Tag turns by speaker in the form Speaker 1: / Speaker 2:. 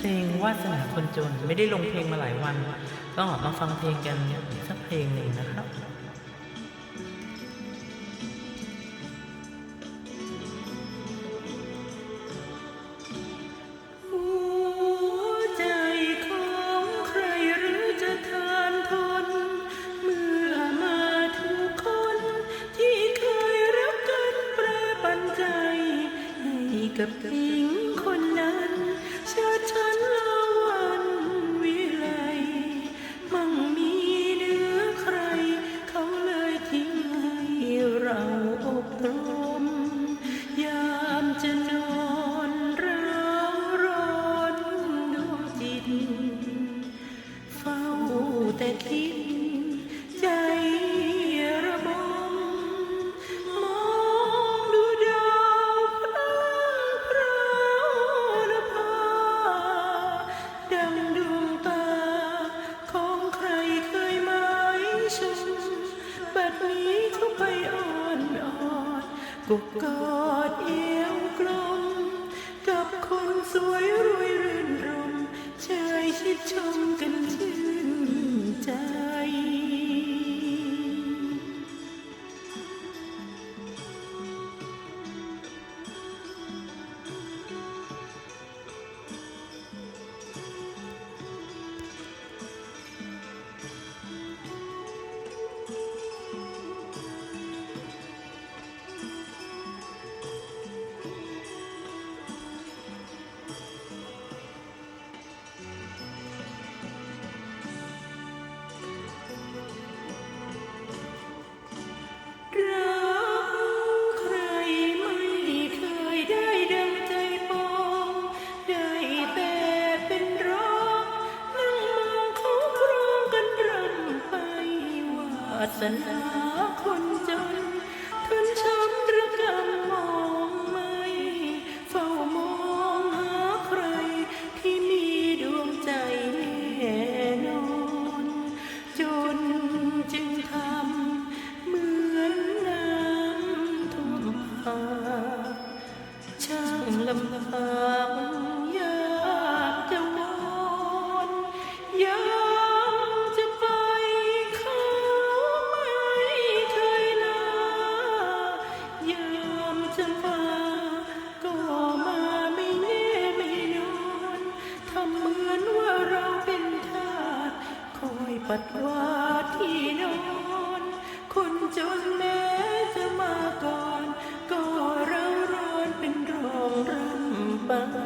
Speaker 1: พลงวาสนาคนจนไม่ได้ลงเพลงมาหลายวัน ก็มาฟังเพลงกันสักเพลงหนึ่งนะครับหัวใจของใครหรือจะทานทนเมื่อมาทุกคนที่เคยรักกันแปรปันใจให้กับทิ้งคนนั้น ชาติฉันละวันวิไลมั่งมีเนื้อใคร เขาเลยทิ้งให้เราอบรม ยามจะนอนเราร้อนดวงจิต เฝ้าแต่คิด ดนี้เขาไปอ่อนอ่อนกกกอดเอวกลม กับคนสวยรวยรื่นรมเชยชิดชมกันชื่นใจาสนาคนจ ปัดว่าที่นอนคนจนแม้จะมาก่อน ก็เราร้อนเป็นรองรำไง